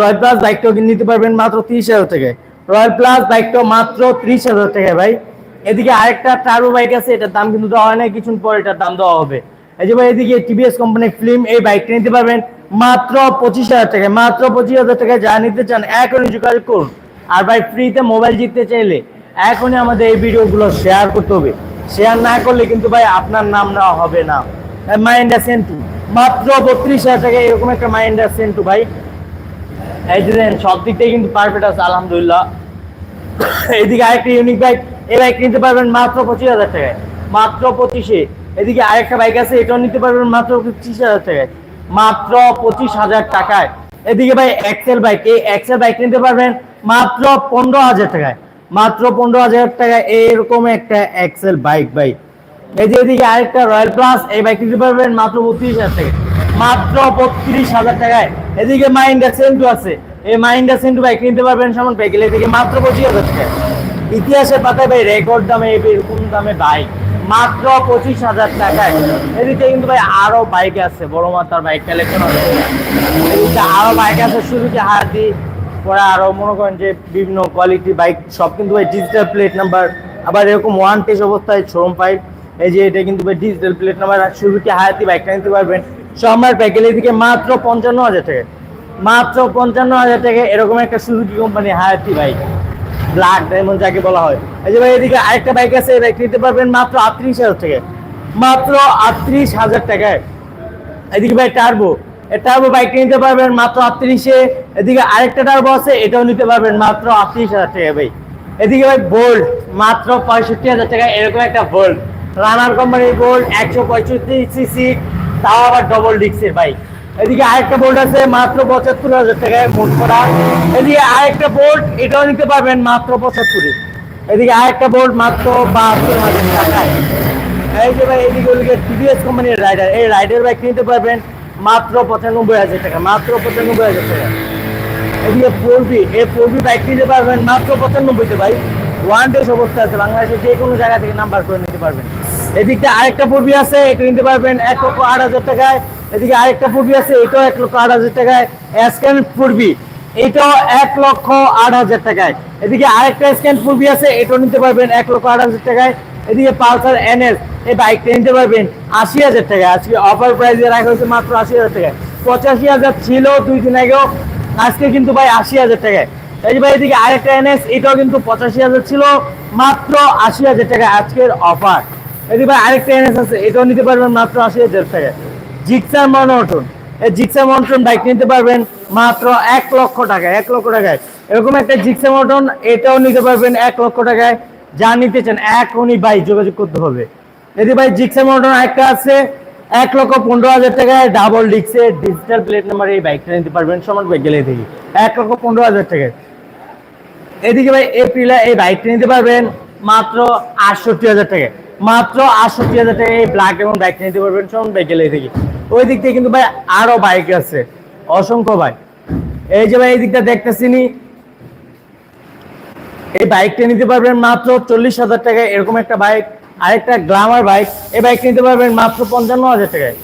Royal plus বাইকটাও নিতে পারবেন মাত্র তিরিশ হাজার টাকায়। রয়্যাল প্লাস বাইকটা মাত্র ত্রিশ হাজার টাকায় ভাই। এদিকে আরেকটা টার্বো বাইক আছে, এটার দাম কিন্তু দেওয়া হয় না কিছুক্ষণ পর এটার দাম দেওয়া হবে। এই যে ভাই, এদিকে টিভিএস কোম্পানির ফিল্ম এই বাইকটা নিতে পারবেন মাত্র পঁচিশ হাজার টাকায়। মাত্র পঁচিশ হাজার টাকায় যা নিতে চান, এখনই যোগাযোগ করুন। আর ভাই ফ্রিতে মোবাইল জিততে চাইলে এখনই আমাদের এই ভিডিওগুলো শেয়ার করতে হবে। শেয়ার না করলে কিন্তু ভাই, আপনার নাম নেওয়া হবে না। মাইন্ডা সেন্টু মাত্র বত্রিশ হাজার টাকায় এরকম একটা মাইন্ডা সেন্টু ভাই। এই যে সব দিক থেকে কিন্তু পারফেক্ট আছে, আলহামদুলিল্লাহ। এদিকে আরেকটা ইউনিক বাইক এই বাইক নিতে পারবেন মাত্র পঁচিশ হাজার টাকায়। মাত্র পঁচিশে। এদিকে আরেকটা বাইক আছে, এটাও নিতে পারবেন মাত্র পঁচিশ হাজার টাকায়। মাত্র পঁচিশ হাজার টাকায়। এদিকে ভাই এক্সেল বাইক এই এক্সেল বাইক নিতে পারবেন মাত্র পনেরো হাজার টাকায়। মাত্র পনেরো হাজার টাকায় এরকম একটা এক্সেল বাইক বাইক এই যে এদিকে আরেকটা রয়্যাল প্লাস এই বাইক নিতে পারবেন মাত্র বত্রিশ হাজার টাকায়। মাত্র বত্রিশ হাজার টাকায়। এদিকে মাইন্ডা সেন্টু আছে। এই মাইন্ডা সেন্টু বাইক কিনতে পারবেন সামন পেকেল এদিকে মাত্র পঁচিশ হাজার টাকায়। ইতিহাসের পাতায় ভাই রেকর্ড দামে, এরকম দামে বাইক। মাত্র পঁচিশ হাজার টাকায়। এদিকে কিন্তু ভাই আরও বাইক আছে, বড় মাত্রার বাইক কালেকশন আছে। এদিকে আরও বাইক আছে শুরুতে হাতি পরে আরও মনে করেন যে বিভিন্ন কোয়ালিটি বাইক, সব কিন্তু ভাই ডিজিটাল প্লেট নাম্বার আবার এরকম ওয়ান টেস অবস্থায় শোরুম পাইপ এই যে এটা কিন্তু ভাই ডিজিটাল প্লেট নাম্বার শুরুতে হায়াতি বাইকটা নিতে পারবেন। সম্রাট প্যাকেল এদিকে মাত্র পঞ্চান্ন হাজার টাকা। মাত্র পঞ্চান্ন হাজার টাকা এরকম একটা Suzuki company Hayate bike black diamond যাকে বলা হয়। এই যে ভাই, এদিকে আরেকটা বাইক আছে, এই বাইক নিতে পারবেন মাত্র আটত্রিশ হাজার টাকায় মাত্র আটত্রিশ হাজার টাকায়। এদিকে ভাই টার্বো টার্বো বাইক নিতে পারবেন মাত্র আটত্রিশে। এদিকে আরেকটা টার্বো আছে, এটাও নিতে পারবেন মাত্র আটত্রিশ হাজার টাকা ভাই। এদিকে ভাই বোল্ট মাত্র পঁয়ষট্টি হাজার টাকা, এরকম একটা বোল্ট রানার কোম্পানির বোল্ট একশো পঁয়ষট্টি সিসি তাও আবার ডবল বাইক এদিকে আরেকটা বোল্ট আছে, মাত্র পঁচাত্তর হাজার টাকায় করা। এদিকে আরেকটা বোল্ট এটাও নিতে পারবেন মাত্র পঁচাত্তরে। এদিকে আরেকটা বোল্ট মাত্র বাহাত্তর হাজার টাকায়। এই যে ভাই, এদিকে ওদিকে টিভিএস কোম্পানির রাইডার এই রাইডার বাইক নিতে পারবেন মাত্র পঁচানব্বই হাজার টাকা, মাত্র পঁচানব্বই হাজার টাকা। এদিকে ফোরবি এই বাইক নিতে পারবেন মাত্র পঁচানব্বইতে ভাই। ওয়ান ডেস অবস্থা আছে, বাংলাদেশের যে কোনো জায়গা থেকে নাম্বার করে নিতে পারবেন। এদিকটা আরেকটা ফোরবি আছে, এটা নিতে পারবেন এক লক্ষ আট হাজার টাকায়। এদিকে আরেকটা ফোরবি আছে, এটাও এক লক্ষ আট হাজার টাকায়। স্ক্যান ফোরবি এটাও এক লক্ষ আট হাজার টাকায়। এদিকে আরেকটা স্ক্যান ফোরবি আছে, এটাও নিতে পারবেন এক লক্ষ আট হাজার টাকায়। এদিকে পালসার এনএস, এই বাইকটা নিতে পারবেন আশি হাজার টাকায়। আজকে অফার প্রাইসে রাখা হয়েছে মাত্র আশি হাজার টাকায়। পঁচাশি হাজার ছিল দুই দিন আগেও, আজকে কিন্তু ভাই আশি হাজার টাকায়। এই ভাই এদিকে আরেকটা এনএস, এটাও কিন্তু পঁচাশি হাজার ছিল, মাত্র আশি হাজার টাকা আজকের অফার ভাই আরেকটা এনএস আছে, এটাও নিতে পারবেন মাত্র আশি হাজার টাকায় জিক্সার মনোটন এই জিক্সার মনোটন বাইক নিতে পারবেন মাত্র এক লক্ষ টাকায়, এক লক্ষ টাকায়। এরকম একটা জিক্সার মনোটন এটাও নিতে পারবেন এক লক্ষ টাকায়। যা নিতে চান, এখনই ভাই যোগাযোগ করতে হবে। যদি ভাই জিক্সার মনোটন একটা আছে, এক লক্ষ পনেরো হাজার টাকায় ডাবল ডিক্সে ডিজিটাল প্লেট নাম্বার এই বাইকটা নিতে পারবেন সমান বাইক গেলে থেকে এক লক্ষ পনেরো হাজার টাকায়। এদিকে ভাই এপ্রিলে এই বাইকটা নিতে পারবেন মাত্র আটষট্টি হাজার টাকায়। মাত্র আটষট্টি হাজার টাকায় এই ব্ল্যাক এবং বাইকটা নিতে পারবেন সমান বাইক গেলে থেকে ওই দিক থেকে কিন্তু ভাই আরও বাইক আছে। অসংখ্য বাইক এই যে ভাই, এই দিকটা দেখতেছিনি এই বাইকটা নিতে পারবেন মাত্র চল্লিশ হাজার টাকায়, এরকম একটা বাইক আরেকটা গ্লামার বাইক এই বাইক নিতে পারবেন মাত্র পঞ্চান্ন হাজার টাকায়।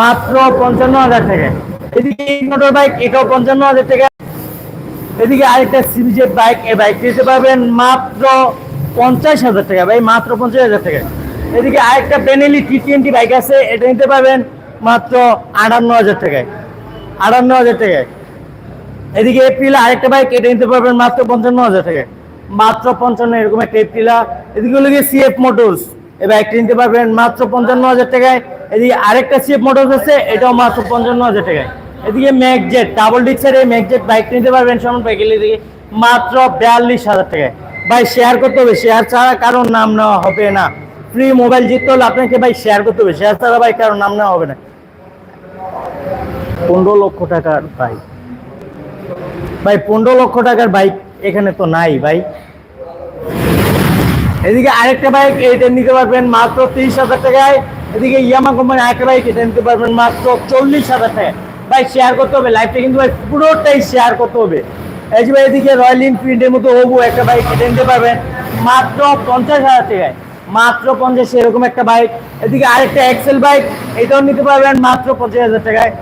মাত্র পঞ্চান্ন হাজার টাকায়। এদিকে মোটর বাইক এটাও পঞ্চান্ন হাজার টাকা এদিকে আরেকটা সিবিজেড বাইক এই বাইক নিতে পারবেন মাত্র পঞ্চাশ হাজার টাকা ভাই, মাত্র পঞ্চাশ হাজার টাকা এদিকে আরেকটা বেনেলি টি টোয়েন্টি বাইক আছে, এটা নিতে পারবেন মাত্র আটান্ন হাজার টাকায়। আটান্ন হাজার টাকায়। এদিকে এপ্রিলে আরেকটা বাইক এটা নিতে পারবেন মাত্র পঞ্চান্ন হাজার টাকায়। মাত্র পঞ্চান্ন, এরকম একটা এপ্রিলা এদিকে হলো গিয়ে সিএফ মোটরস এই বাইকটা নিতে পারবেন মাত্র পঞ্চান্ন হাজার টাকায়। এদিকে আরেকটা সিএফ মোটরস আছে, এটাও মাত্র পঞ্চান্ন হাজার টাকায়। এদিকে ম্যাকজেট ডাবল ডিক্সের এই ম্যাকজেট বাইক নিতে পারবেন সমান পাইকেল এদিকে মাত্র বিয়াল্লিশ হাজার টাকায়। ভাই শেয়ার করতে হবে শেয়ার ছাড়া কারোর নাম নেওয়া হবে না। ফ্রি মোবাইল জিততে হলে আপনাকে ভাই শেয়ার করতে হবে। শেয়ার ছাড়া ভাই কারোর নাম নেওয়া হবে না। পনেরো লক্ষ টাকার বাইক ভাই, পনেরো লক্ষ টাকার বাইক এখানে তো নাই ভাই। এদিকে আরেকটা বাইক এটা নিতে পারবেন মাত্র তিরিশ হাজার টাকায়। এদিকে ইয়ামা কোম্পানি আরেকটা বাইক এটা নিতে পারবেন মাত্র চল্লিশ হাজার টাকায়। ভাই শেয়ার করতে হবে। লাইফটা কিন্তু ভাই পুরোটাই শেয়ার করতে হবে। এই যে ভাই এদিকে রয়্যাল এনফিল্ডের মতো হবু একটা বাইক এটা নিতে পারবেন মাত্র পঞ্চাশ হাজার টাকায়। মাত্র পঞ্চাশ, এরকম একটা বাইক এদিকে আরেকটা এক্সেল বাইক এটাও নিতে পারবেন মাত্র পঁচিশ হাজার টাকায়।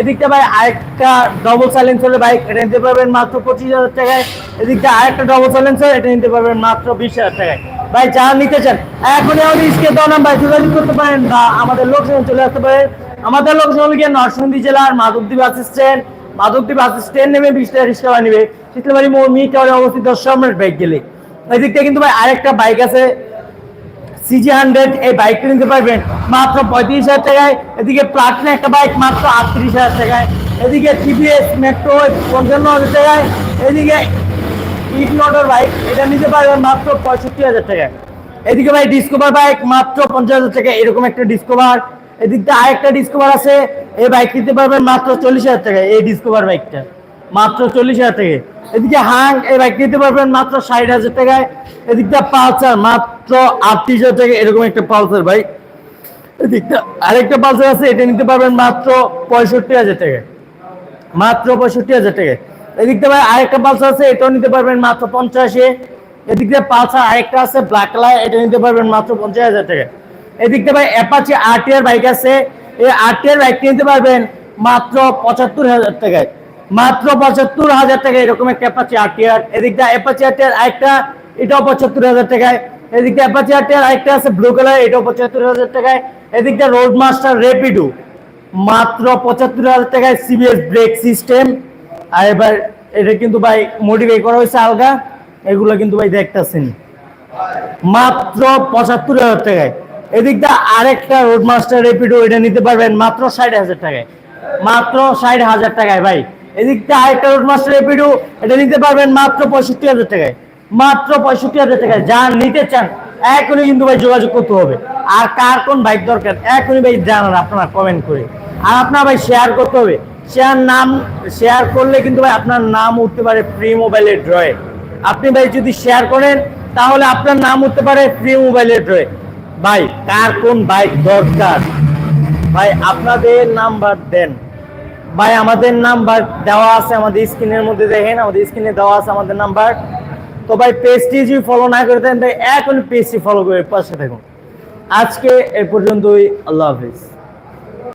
এদিকটা ভাই আরেকটা ডবল সাইলেন্সারের বাইক এটা নিতে পারবেন মাত্র পঁচিশ হাজার টাকায়। এদিকটা আরেকটা ডবল সাইলেন্সার এটা নিতে পারবেন মাত্র বিশ হাজার টাকায়। ভাই, যা নিতে চান এখন আমাদের স্কেল দাও নাম্বার যোগাযোগ করতে পারেন বা আমাদের লোকজন চলে আসতে পারেন। আমাদের লোকজন হলো গিয়ে নরসিংদী জেলার Madhabdi bus stand Madhabdi bus stand নেমে বিশ টাকা রিক্সা নিবে। শীতলবাড়ি মোড় মি টাওয়ারে অবস্থিত সম্রাট বাইক গেলে। এদিকটা কিন্তু ভাই আরেকটা বাইক আছে। সিজি হান্ড্রেড এই বাইকটা নিতে পারবেন। মাত্র পঁয়ত্রিশ হাজার টাকায়। এদিকে প্লাটিনা একটা বাইক মাত্র আটত্রিশ হাজার টাকায়। এদিকে টিভিএস মেট্রো পঞ্চান্ন হাজার টাকায়। এদিকে ইগনোটর বাইক এটা নিতে পারবেন মাত্র পঁয়ষট্টি হাজার টাকায়। এদিকে ভাই ডিসকভার বাইক মাত্র পঞ্চাশ হাজার টাকা এরকম একটা ডিসকভার এদিকটা আরেকটা ডিসকভার আছে। এই বাইক নিতে পারবেন মাত্র চল্লিশ হাজার টাকায়, এই ডিসকভার বাইকটা মাত্র চল্লিশ হাজার টাকা। এদিকে হাং, এই বাইক নিতে পারবেন মাত্র ষাট হাজার টাকায়। এদিকটা পালসার, মাত্র আটত্রিশ হাজার টাকা, এরকম একটা পালসার বাইক এদিকটা আরেকটা পালসার আছে, এটা নিতে পারবেন মাত্র পঁয়ষট্টি হাজার টাকায় মাত্র পঁয়ষট্টি হাজার টাকায় এদিকটা ভাই আরেকটা পালসার আছে, এটাও নিতে পারবেন মাত্র পঞ্চাশে। এদিক দিয়ে পালসার আরেকটা আছে ব্ল্যাক কালার এটা নিতে পারবেন মাত্র পঞ্চাশ হাজার টাকা। এদিকটা ভাই অ্যাপাচি আরটিআর বাইক আছে, এই আরটিআর বাইক নিতে পারবেন মাত্র পঁচাত্তর হাজার টাকায়। মাত্র পঁচাত্তর হাজার টাকা এরকম একটা অ্যাপাচি আরটিআর এদিকটা অ্যাপাচি আরটিআর আরেকটা, এটাও পঁচাত্তর হাজার টাকায়। এদিকটা অ্যাপাচি আরটিআর আরেকটা আছে ব্লু কালার এটাও পঁচাত্তর হাজার টাকায়। এদিকটা রোড মাস্টার রেপিডো মাত্র পঁচাত্তর হাজার টাকায় সিবিএস ব্রেক সিস্টেম আর এবার এটা কিন্তু ভাই মডিফাই করা হয়েছে আলগা, এগুলো কিন্তু ভাই দেখতেছেন। মাত্র পঁচাত্তর হাজার টাকায়। এদিকটা আরেকটা রোড মাস্টার রেপিডো এটা নিতে পারবেন মাত্র ষাট হাজার টাকায়। মাত্র ষাট হাজার টাকায় ভাই। এদিকটা আরেকটা রোড মাস্টার রেপিডো এটা নিতে পারবেন মাত্র পঁয়ষট্টি হাজার টাকায়। মাত্র পঁয়ষট্টি হাজার টাকায়। যা নিতে চান, এখনই কিন্তু ভাই যোগাযোগ করতে হবে। আর কার কোন বাইক দরকার, এখনই ভাই জানান আপনারা কমেন্ট করে। আর আপনার ভাই শেয়ার করতে হবে। শেয়ার নাম শেয়ার করলে কিন্তু ভাই আপনার নাম উঠতে পারে ফ্রি মোবাইলের ড্রয়ে আপনি ভাই যদি শেয়ার করেন, তাহলে আপনার নাম উঠতে পারে ফ্রি মোবাইলের ড্রয়ে ভাই, কার কোন বাইক দরকার? ভাই, আপনাদের নাম্বার দেন। ভাই, আমাদের নাম্বার দেওয়া আছে আমাদের স্ক্রিনের মধ্যে দেখেন, আমাদের স্ক্রিনে দেওয়া আছে আমাদের নাম্বার তো ভাই পেজটি যদি ফলো না করে দেন ভাই এখন পেজটি ফলো করে পাশে থাকুন। আজকে এ পর্যন্তই, আল্লাহ হাফিজ।